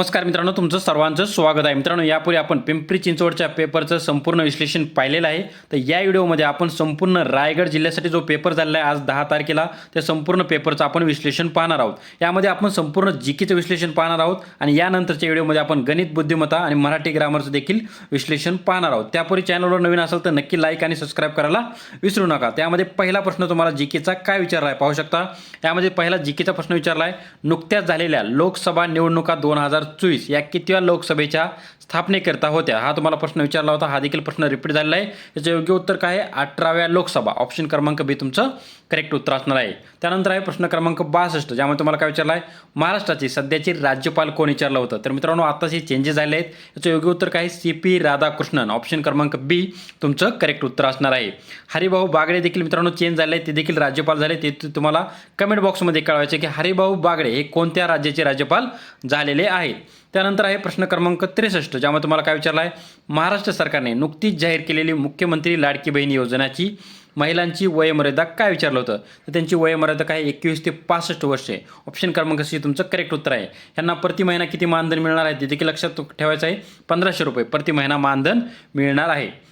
नमस्कार मित्रांनो तुमचं सर्वांचं स्वागत आहे. मित्रांनो यापूर्वी आपण पिंपरी चिंचवडच्या पेपरचं संपूर्ण विश्लेषण पाहिलेलं आहे. तर या व्हिडिओमध्ये आपण संपूर्ण रायगड जिल्ह्यासाठी जो पेपर झालेला आहे आज दहा तारखेला त्या संपूर्ण पेपरचं आपण विश्लेषण पाहणार आहोत. यामध्ये आपण संपूर्ण जीकेचं विश्लेषण पाहणार आहोत आणि यानंतरच्या व्हिडिओमध्ये आपण गणित बुद्धिमत्ता आणि मराठी ग्रामरचं देखील विश्लेषण पाहणार आहोत. त्यापूर्वी चॅनलवर नवीन असेल तर नक्की लाईक आणि सबस्क्राईब करायला विसरू नका. त्यामध्ये पहिला प्रश्न तुम्हाला जीकेचा काय विचारला आहे पाहू शकता. यामध्ये पहिला जीकेचा प्रश्न विचारला आहे नुकत्याच झालेल्या लोकसभा निवडणुका दोन हजार चोवीस या कितव्या लोकसभेच्या स्थापनेकरता होत्या? हा तुम्हाला प्रश्न विचारला होता. हा देखील प्रश्न रिपीट झालेला आहे. याचं योग्य उत्तर काय आहे? अठराव्या लोकसभा. ऑप्शन क्रमांक बी तुमचं करेक्ट उत्तर असणार आहे. त्यानंतर आहे प्रश्न क्रमांक बासष्ट ज्यामध्ये तुम्हाला काय विचारलं आहे? महाराष्ट्राचे सध्याचे राज्यपाल कोण विचारलं होतं? तर मित्रांनो आताच हे चेंजेस झाले आहेत. याचं योग्य उत्तर काय सी पी राधाकृष्णन. ऑप्शन क्रमांक बी तुमचं करेक्ट उत्तर असणार आहे. हरिभाऊ बागडे देखील मित्रांनो चेंज झाले आहेत. ते देखील राज्यपाल झाले ते तुम्हाला कमेंट बॉक्समध्ये कळवायचे की हरिभाऊ बागडे हे कोणत्या राज्याचे राज्यपाल झालेले आहेत? त्यानंतर आहे प्रश्न क्रमांक त्रेसष्ट ज्यामध्ये तुम्हाला काय विचारलं आहे? महाराष्ट्र सरकारने नुकतीच जाहीर केलेली मुख्यमंत्री लाडकी बहीण योजनाची महिलांची वयमर्यादा काय विचारलं होतं? तर त्यांची वयमर्यादा काय एकवीस ते पासष्ट वर्षे. ऑप्शन क्रमांक सी तुमचं करेक्ट उत्तर आहे. यांना प्रति महिना किती मानधन मिळणार आहे? ते देखील लक्षात ठेवायचं आहे. पंधराशे रुपये प्रति महिना मानधन मिळणार आहे.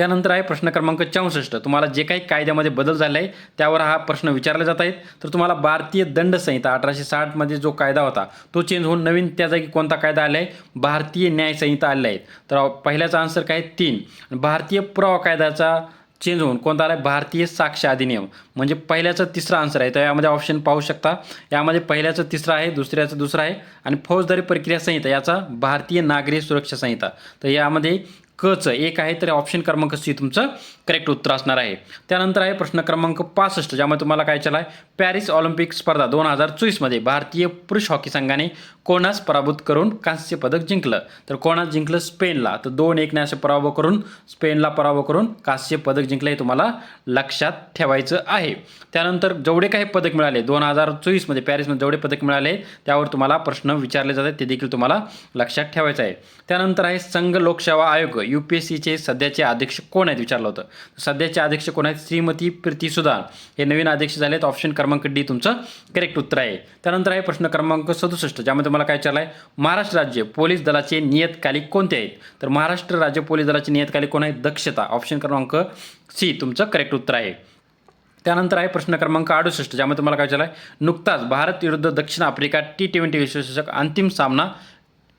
त्यानंतर आहे प्रश्न क्रमांक चौसष्ट. तुम्हाला जे काही कायद्यामध्ये बदल झाले आहे त्यावर हा प्रश्न विचारला जात आहेत. तर तुम्हाला भारतीय दंड संहिता अठराशे साठमध्ये जो कायदा होता तो चेंज होऊन नवीन त्या जागी कोणता कायदा आला आहे भारतीय न्याय संहिता आलेला आहे तर पहिल्याचा आन्सर काय? तीन. भारतीय पुरावा कायद्याचा चेंज होऊन कोणता आला आहे भारतीय साक्ष अधिनियम. म्हणजे पहिल्याचं तिसरा आन्सर आहे. तर यामध्ये ऑप्शन पाहू शकता. यामध्ये पहिल्याचं तिसरं आहे दुसऱ्याचं दुसरं आहे. आणि फौजदारी प्रक्रिया संहिता याचा भारतीय नागरी सुरक्षा संहिता. तर यामध्ये कचं एक आहे तर ऑप्शन क्रमांक सी तुमचं. करेक्ट उत्तर असणार आहे. त्यानंतर आहे प्रश्न क्रमांक पासष्ट ज्यामध्ये तुम्हाला काय चला आहे? पॅरिस ऑलिम्पिक स्पर्धा दोन हजार चोवीसमध्ये भारतीय पुरुष हॉकी संघाने कोणास पराभूत करून कांस्य पदक जिंकलं? तर कोणास जिंकलं? स्पेनला. तर दोन एकने असे पराभव करून स्पेनला पराभव करून कांस्य पदक जिंकलं हे तुम्हाला लक्षात ठेवायचं आहे. त्यानंतर जेवढे काही पदक मिळाले दोन हजार चोवीसमध्ये पॅरिसमध्ये जेवढे पदक मिळाले त्यावर तुम्हाला प्रश्न विचारले जातात ते देखील तुम्हाला लक्षात ठेवायचं आहे. त्यानंतर आहे संघ लोकसेवा आयोग यू पी एस सीचे सध्याचे अध्यक्ष कोण आहेत? विचारलं होतं. सध्याचे अध्यक्ष कोण आहेत? श्रीमती प्रीती सुदान. हे नवीन अध्यक्ष झाले आहेत ऑप्शन क्रमांक डी तुमचं करेक्ट उत्तर आहे. त्यानंतर आहे प्रश्न क्रमांक सदुसष्ट ज्यामध्ये तुम्हाला काय विचारलं आहे महाराष्ट्र राज्य पोलीस दलाचे नियतकालिक कोणते आहेत? तर महाराष्ट्र राज्य पोलीस दलाचे नियतकालिक कोण आहेत? दक्षता. ऑप्शन क्रमांक सी तुमचं करेक्ट उत्तर आहे. त्यानंतर आहे प्रश्न क्रमांक अडुसष्ट ज्यामध्ये तुम्हाला काय विचारलं आहे नुकताच भारत विरुद्ध दक्षिण आफ्रिका टी ट्वेंटी विश्वचषक अंतिम सामना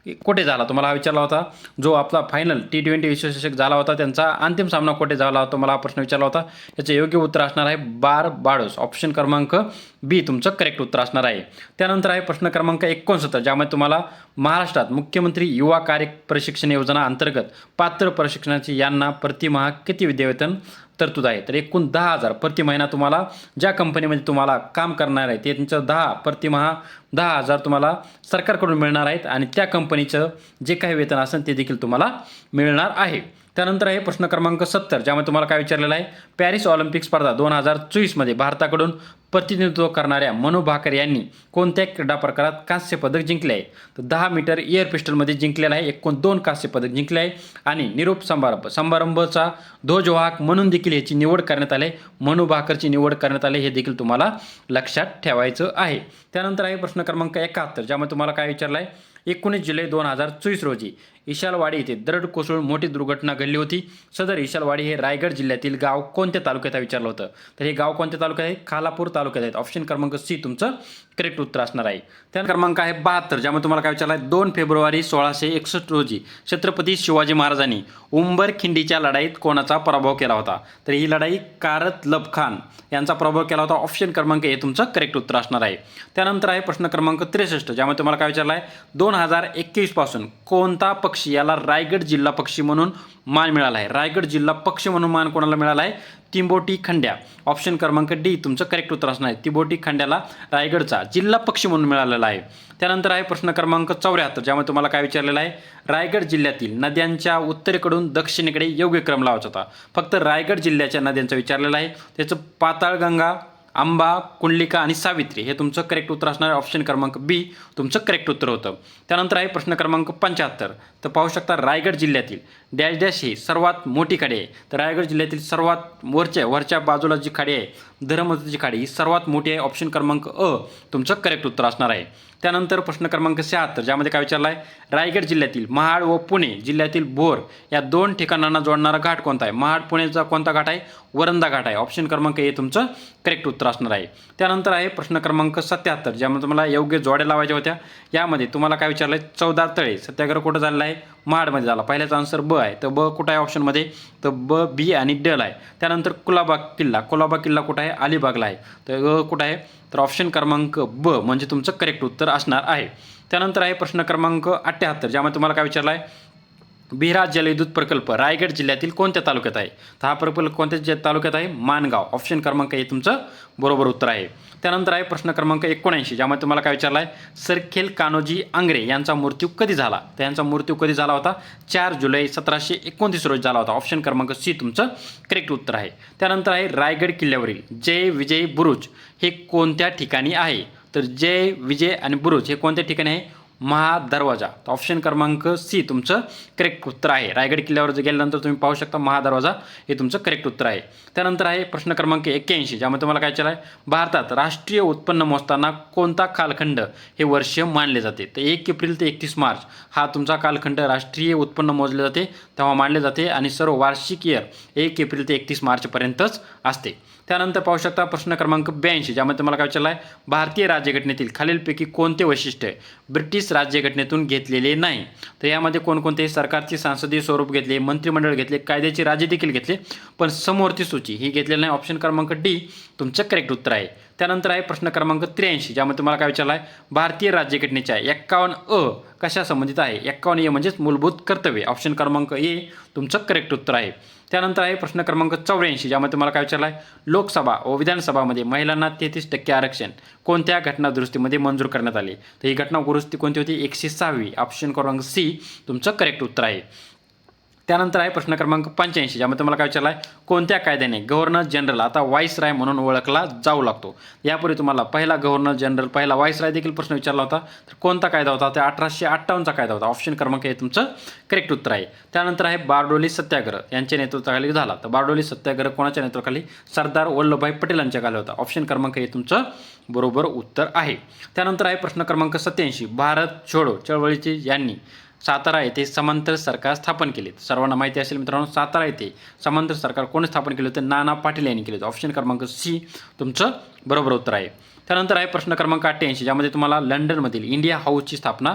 कोठे झाला? तुम्हाला हा विचारला होता. जो आपला फायनल टी ट्वेंटी विश्वचषक झाला होता त्यांचा अंतिम सामना कुठे झाला होता? मला हा प्रश्न विचारला होता. याचं योग्य उत्तर असणार आहे बार बाडोस. ऑप्शन क्रमांक बी तुमचं करेक्ट उत्तर असणार आहे. त्यानंतर आहे प्रश्न क्रमांक एकोणसत्तर ज्यामध्ये तुम्हाला महाराष्ट्रात मुख्यमंत्री युवा कार्य प्रशिक्षण योजना अंतर्गत पात्र प्रशिक्षणाची यांना प्रतिमहा किती विद्यावेतन तरतूद आहे. तर एकूण दहा हजार प्रति महिना तुम्हाला ज्या कंपनीमध्ये तुम्हाला काम करणार आहे ते त्यांचं दहा प्रतिमहा दहा हजार तुम्हाला सरकारकडून मिळणार आहेत आणि त्या कंपनीचं जे काही वेतन असेल ते देखील तुम्हाला मिळणार आहे. त्यानंतर आहे प्रश्न क्रमांक सत्तर ज्यामध्ये तुम्हाला काय विचारलेलं आहे? पॅरिस ऑलिम्पिक स्पर्धा दोन हजार चोवीसमध्ये भारताकडून प्रतिनिधित्व करणाऱ्या मनू भाकर यांनी कोणत्या क्रीडा प्रकारात कांस्य पदक जिंकले आहे? तर दहा मीटर एअर पिस्टलमध्ये जिंकलेलं आहे एकूण दोन कांस्य पदक जिंकले आहे. आणि निरोप समारंभ समारंभचा ध्वजवाहक म्हणून देखील याची निवड करण्यात आली मनू भाकरची निवड करण्यात आली हे देखील तुम्हाला लक्षात ठेवायचं आहे. त्यानंतर आहे प्रश्न क्रमांक एकाहत्तर ज्यामध्ये तुम्हाला काय विचारलं आहे? एकोणीस जुलै दोन हजार चोवीस रोजी इशालवाडी येथे दरड कोसळून मोठी दुर्घटना घडली होती. सदर इशालवाडी हे रायगड जिल्ह्यातील गाव कोणत्या तालुक्यात आहे विचारलं होतं. तर हे गाव कोणत्या तालुक्यात आहे? खालापूर तालुक्यात आहेत ऑप्शन क्रमांक सी तुमचं करेक्ट उत्तर असणार आहे. त्या क्रमांक आहे बहात्तर ज्यामध्ये तुम्हाला काय विचारलं आहे? दोन फेब्रुवारी सोळाशे एकसष्ट रोजी छत्रपती शिवाजी महाराजांनी उंबरखिंडीच्या लढाईत कोणाचा पराभव केला होता? तर ही लढाई कारत लब खान यांचा पराभव केला होता. ऑप्शन क्रमांक हे तुमचं करेक्ट उत्तर असणार आहे. त्यानंतर आहे प्रश्न क्रमांक त्रेसष्ट ज्यामध्ये तुम्हाला काय विचारलं आहे? दोन हजार एकवीसपासून कोणता पक्ष याला रायगड जिल्हा पक्षी म्हणून मान मिळाला आहे. रायगड जिल्हा पक्षी म्हणून मान कोणाला मिळाला आहे? तिंबोटी खंड्या. ऑप्शन क्रमांक डी तुमचं करेक्ट उत्तर असणार आहे. तिंबोटी खंड्याला रायगडचा जिल्हा पक्षी म्हणून मिळालेला आहे. त्यानंतर आहे प्रश्न क्रमांक चौऱ्याहत्तर ज्यामध्ये तुम्हाला काय विचारलेलं आहे? रायगड जिल्ह्यातील नद्यांच्या उत्तरेकडून दक्षिणेकडे योग्य क्रम लावायचा होता. फक्त रायगड जिल्ह्याच्या नद्यांचा विचारलेला आहे. त्याचं पाताळगंगा आंबा कुंडलिका आणि सावित्री हे तुमचं करेक्ट उत्तर असणार ऑप्शन क्रमांक बी तुमचं करेक्ट उत्तर होतं. त्यानंतर आहे प्रश्न क्रमांक पंच्याहत्तर. तर पाहू शकता रायगड जिल्ह्यातील डॅश डॅश ही सर्वात मोठी खाडी आहे. तर रायगड जिल्ह्यातील सर्वात वरच्या वरच्या बाजूला जी खाडी आहे धर्मदची खाडी ही सर्वात मोठी आहे. ऑप्शन क्रमांक अ तुमचं करेक्ट उत्तर असणार आहे. त्यानंतर प्रश्न क्रमांक शहात्तर ज्यामध्ये काय विचारला आहे रायगड जिल्ह्यातील महाड व पुणे जिल्ह्यातील भोर या दोन ठिकाणांना जोडणारा घाट कोणता आहे? महाड पुणेचा कोणता घाट आहे? वरंदा घाट आहे. ऑप्शन क्रमांक ए तुमचं करेक्ट उत्तर असणार आहे. त्यानंतर आहे प्रश्न क्रमांक सत्याहत्तर ज्यामध्ये तुम्हाला योग्य जोड्या लावायच्या होत्या. यामध्ये तुम्हाला काय विचारलं आहे चौदा तळे. सत्याग्रह कुठं झालेला आहे? महाडमध्ये झाला. पहिल्याचा आन्सर ब आहे. तर ब कुठं आहे ऑप्शनमध्ये तर ब बी आणि डल आहे. त्यानंतर कुलाबा किल्ला. कुलाबा किल्ला कुठं आहे? अलिबागला आहे. तर अ कुठं आहे? तर ऑप्शन क्रमांक ब म्हणजे तुमचं करेक्ट उत्तर असणार आहे. त्यानंतर आहे प्रश्न क्रमांक अठ्ठ्याहत्तर ज्यामध्ये तुम्हाला काय विचारलं आहे? बिहार जलविद्युत प्रकल्प रायगड जिल्ह्यातील कोणत्या तालुक्यात आहे? तर हा प्रकल्प कोणत्या जे तालुक्यात आहे? मानगाव. ऑप्शन क्रमांक हे तुमचं बरोबर उत्तर आहे. त्यानंतर आहे प्रश्न क्रमांक एकोणऐंशी ज्यामध्ये तुम्हाला काय विचारला आहे? सरखेल कान्होजी आंग्रे यांचा मृत्यू कधी झाला? तर यांचा मृत्यू कधी झाला होता? चार जुलै सतराशे एकोणतीस रोजी झाला होता. ऑप्शन क्रमांक सी तुमचं करेक्ट उत्तर आहे. त्यानंतर आहे रायगड किल्ल्यावरील जय विजय बुरुज हे कोणत्या ठिकाणी आहे? तर जय विजय आणि बुरुज हे कोणत्या ठिकाणी आहे? महादरवाजा. तर ऑप्शन क्रमांक सी तुमचं करेक्ट उत्तर आहे. रायगड किल्ल्यावर जर गेल्यानंतर तुम्ही पाहू शकता महादरवाजा हे तुमचं करेक्ट उत्तर आहे. त्यानंतर आहे प्रश्न क्रमांक एक्क्याऐंशी ज्यामध्ये तुम्हाला काय आहे भारतात राष्ट्रीय उत्पन्न मोजताना कोणता कालखंड हे वर्ष मानले जाते? तर एक एप्रिल ते एकतीस मार्च हा तुमचा कालखंड राष्ट्रीय उत्पन्न मोजले जाते तेव्हा मानले जाते आणि सर्व वार्षिक इयर एक एप्रिल ते एकतीस मार्चपर्यंतच असते. त्यानंतर पाहू शकता प्रश्न क्रमांक ब्याऐंशी ज्यामध्ये तुम्हाला काय विचारला आहे? भारतीय राज्यघटनेतील खालीलपैकी कोणते वैशिष्ट्य ब्रिटिश राज्यघटनेतून घेतलेले नाही? तर यामध्ये कोणकोणते सरकारचे सांसदीय स्वरूप घेतले मंत्रिमंडळ घेतले कायद्याची राज्य देखील घेतले पण समोरची सूची ही घेतलेली नाही. ऑप्शन क्रमांक डी तुमचं करेक्ट उत्तर आहे. त्यानंतर आहे प्रश्न क्रमांक त्र्याऐंशी ज्यामध्ये तुम्हाला काय विचारला आहे? भारतीय राज्यघटनेच्या एक्कावन्न अ कशा संबंधित आहे? एक्कावन्न ए म्हणजेच मूलभूत कर्तव्य. ऑप्शन क्रमांक ए तुमचं करेक्ट उत्तर आहे. त्यानंतर आहे प्रश्न क्रमांक चौऱ्याऐंशी ज्यामध्ये तुम्हाला काय विचारला आहे? लोकसभा व विधानसभामध्ये महिलांना तेहतीस टक्के आरक्षण कोणत्या घटना दुरुस्तीमध्ये मंजूर करण्यात आले? तर ही घटना दुरुस्ती कोणती होती? एकशे सहावी. ऑप्शन क्रमांक सी तुमचं करेक्ट उत्तर आहे. त्यानंतर आहे प्रश्न क्रमांक पंच्याऐंशी ज्यामध्ये तुम्हाला काय विचारला आहे? कोणत्या कायद्याने गव्हर्नर जनरल आता व्हाईस राय म्हणून ओळखला जाऊ लागतो. यापूर्वी तुम्हाला पहिला गव्हर्नर जनरल पहिला व्हाईस राय देखील प्रश्न विचारला होता. तर कोणता कायदा होता? ते अठराशे अठ्ठावन्नचा कायदा होता. ऑप्शन क्रमांक हे तुमचं करेक्ट उत्तर आहे. त्यानंतर आहे बारडोली सत्याग्रह. यांच्या नेतृत्वाखाली झाला. तर बारडोली सत्याग्रह कोणाच्या नेतृत्वाखाली? सरदार वल्लभभाई पटेल यांच्या खाली होता. ऑप्शन क्रमांक हे तुमचं बरोबर उत्तर आहे. त्यानंतर आहे प्रश्न क्रमांक सत्याऐंशी. भारत छोडो. चळवळीचे यांनी सातारा येथे समांतर सरकार स्थापन केले. सर्वांना माहिती असेल मित्रांनो सातारा येथे समांतर सरकार कोणी स्थापन केले होते? नाना पाटील यांनी केले होते. ऑप्शन क्रमांक सी तुमचं बरोबर उत्तर आहे. त्यानंतर आहे प्रश्न क्रमांक अठ्ठ्याऐंशी ज्यामध्ये तुम्हाला लंडनमधील इंडिया हाऊसची स्थापना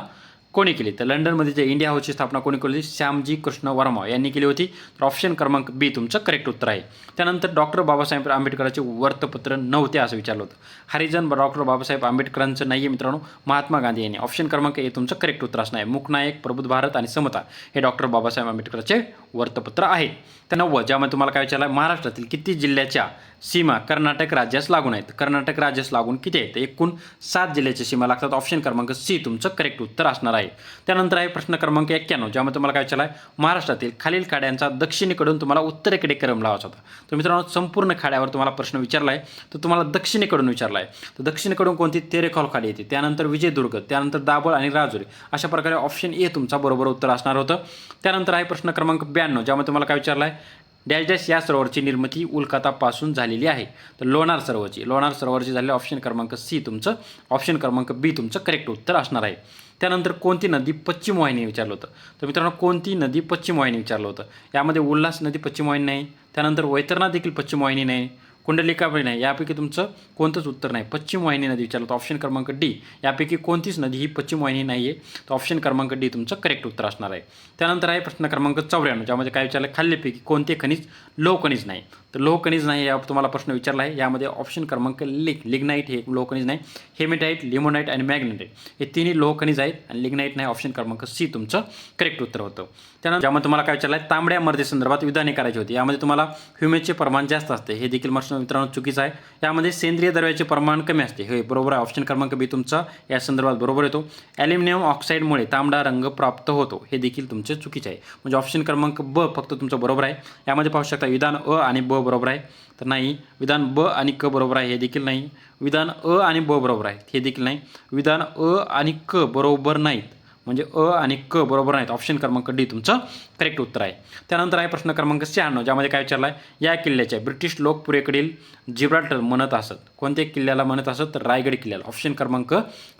कोणी केली? तर लंडनमध्ये जे इंडिया हाऊसची स्थापना कोणी केली होती? श्यामजी कृष्ण वर्मा यांनी केली होती. तर ऑप्शन क्रमांक बी तुमचं करेक्ट उत्तर आहे. त्यानंतर डॉक्टर बाबासाहेब आंबेडकरांचे वर्तपत्र नव्हते असं विचारलं होतं. हरिजन डॉक्टर बाबासाहेब आंबेडकरांचं नाही आहे मित्रांनो महात्मा गांधी यांनी. ऑप्शन क्रमांक ए तुमचं करेक्ट उत्तर असणार आहे. मुकनायक प्रबुद्ध भारत आणि समता हे डॉक्टर बाबासाहेब आंबेडकरांचे वृत्तपत्र आहे. तर नव्वद ज्यामध्ये तुम्हाला काय विचारलं महाराष्ट्रातील किती जिल्ह्याच्या सीमा कर्नाटक राज्यास लागून आहेत? कर्नाटक राज्यास लागून किती आहेत? एकूण सात जिल्ह्याच्या सीमा लागतात. ऑप्शन क्रमांक सी तुमचं करेक्ट उत्तर असणार आहे. त्यानंतर आहे प्रश्न क्रमांक एक्क्याण्णव ज्यामध्ये तुम्हाला काय विचारलं आहे? महाराष्ट्रातील खालील खाड्यांचा दक्षिणेकडून तुम्हाला उत्तरेकडे क्रम लावायचा होता. तर मित्रांनो संपूर्ण खाड्यावर तुम्हाला प्रश्न विचारला आहे. तर तुम्हाला दक्षिणेकडून विचारला आहे. तर दक्षिणेकडून कोणती? तेरेखॉल खाडी येते. त्यानंतर विजयदुर्ग त्यानंतर दाभोळ आणि राजुरी. अशा प्रकारे ऑप्शन ए तुमचा बरोबर उत्तर असणार होतं. त्यानंतर आहे प्रश्न क्रमांक ब्याण्णव ज्यामध्ये तुम्हाला काय विचारला आहे डॅश डॅश या सरोवरची निर्मिती उल्कातापासून झालेली आहे. तर लोणार सरोवरची लोणार सरोवरची झालेली ऑप्शन क्रमांक सी तुमचं ऑप्शन क्रमांक बी तुमचं करेक्ट उत्तर असणार आहे. त्यानंतर कोणती नदी पश्चिम वाहिनी विचारलं होतं? तर मित्रांनो कोणती नदी पश्चिम वाहिनी विचारलं होतं? यामध्ये उल्हास नदी पश्चिम वाहिनी नाही त्यानंतर वैतरणा देखील पश्चिम वाहिनी नाही कुंडलिका नाही यापैकी तुमचं कोणतंच उत्तर नाही. पश्चिम वाहिनी नदी विचारलं तर ऑप्शन क्रमांक डी यापैकी कोणतीच नदी ही पश्चिम वाहिनी नाही आहे तर ऑप्शन क्रमांक डी तुमचं करेक्ट उत्तर असणार आहे. त्यानंतर आहे प्रश्न क्रमांक चौऱ्याण्णव ज्यामध्ये काय विचारलं? खाल्लेपैकी कोणते खनिज लोह खनिज नाही. तर लोह खनिज नाही या तुम्हाला प्रश्न विचारला आहे. यामध्ये ऑप्शन क्रमांक लिग लिग्नाईट हे लोह खनिज नाही. हेमेटाईट लिमोनाईट आणि मॅग्नेटाईट हे तिन्ही लोह खनिज आहेत आणि लिग्नाईट नाही ऑप्शन क्रमांक सी तुमचं करेक्ट उत्तर होतं. त्यानंतर ज्यामध्ये तुम्हाला काय विचारलं आहे? तांबड्या मर्दे संदर्भात विधाने करायची होती. यामध्ये तुम्हाला ह्युमेजचे प्रमाण जास्त असते. हे देखील प्रश्न मित्रांनो चुकीचं आहे. यामध्ये सेंद्रिय द्रव्याचे प्रमाण कमी असते. हे बरोबर आहे. ऑप्शन क्रमांक बी तुमचा. या संदर्भात बरोबर येतो. ॲल्युमिनियम ऑक्साईडमुळे तांबडा रंग प्राप्त होतो. हे देखील तुमचे चुकीचे आहे. म्हणजे ऑप्शन क्रमांक ब फक्त तुमचं बरोबर आहे. यामध्ये पाहू शकता विधान अ आणि ब बरोबर आहे. तर नाही. विधान ब आणि क बरोबर आहे. हे देखील नाही. विधान अ आणि ब बरोबर आहे. हे देखील नाही. विधान अ आणि क बरोबर नाहीत. म्हणजे अ आणि क बरोबर नाहीत. ऑप्शन क्रमांक डी तुमचं. करेक्ट उत्तर आहे. त्यानंतर आहे प्रश्न क्रमांक शहाण्णव ज्यामध्ये काय विचारलं आहे या किल्ल्याच्या ब्रिटिश लोकपुरेकडील जिब्राल्टर म्हणत असत. कोणत्या किल्ल्याला म्हणत असत? तर रायगड किल्ल्याला. ऑप्शन क्रमांक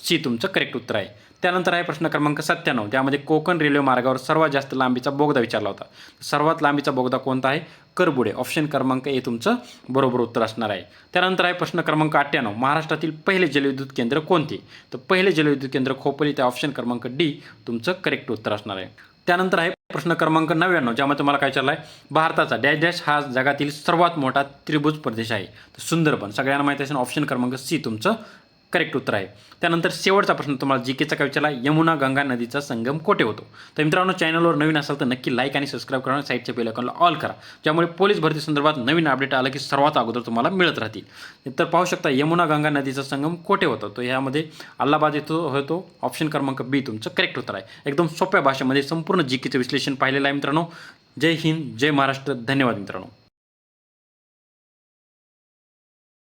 सी तुमचं करेक्ट उत्तर आहे. त्यानंतर आहे प्रश्न क्रमांक सत्त्याण्णव त्यामध्ये कोकण रेल्वे मार्गावर सर्वात जास्त लांबीचा बोगदा विचारला होता. सर्वात लांबीचा बोगदा कोणता आहे? करबुडे. ऑप्शन क्रमांक ए तुमचं बरोबर उत्तर असणार आहे. त्यानंतर आहे प्रश्न क्रमांक अठ्ठ्याण्णव महाराष्ट्रातील पहिले जलविद्युत केंद्र कोणते? तर पहिले जलविद्युत केंद्र खोपोली त्या ऑप्शन क्रमांक डी तुमचं करेक्ट उत्तर असणार आहे. त्यानंतर आहे प्रश्न क्रमांक नव्याण्णव ज्यामध्ये तुम्हाला काय विचारलं आहे भारताचा डॅश डॅश हा जगातील सर्वात मोठा त्रिभुज प्रदेश आहे. तर सुंदरबन सगळ्यांना माहिती असेल ऑप्शन क्रमांक सी तुमचं. करेक्ट उत्तर आहे. त्यानंतर शेवटचा प्रश्न तुम्हाला जी केचा काय विचारला यमुना गंगा नदीचा संगम कोठे होतो? तर मित्रांनो चॅनलवर नवीन असाल तर नक्की लाईक आणि सबस्क्राईब करा आणि साईडच्या बेल ऑल करा. ज्यामुळे पोलीस भरती संदर्भात नवीन अपडेट आलं की सर्वात अगोदर तुम्हाला मिळत राहतील. तर पाहू शकता यमुना गंगा नदीचा संगम कोठे होतो? तो ह्यामध्ये अल्लाबाद येतो होतो. ऑप्शन क्रमांक बी तुमचं करेक्ट उत्तर आहे. एकदम सोप्या भाषेमध्ये संपूर्ण जी केचं विश्लेषण पाहिलेलं आहे मित्रांनो. जय हिंद जय महाराष्ट्र. धन्यवाद मित्रांनो.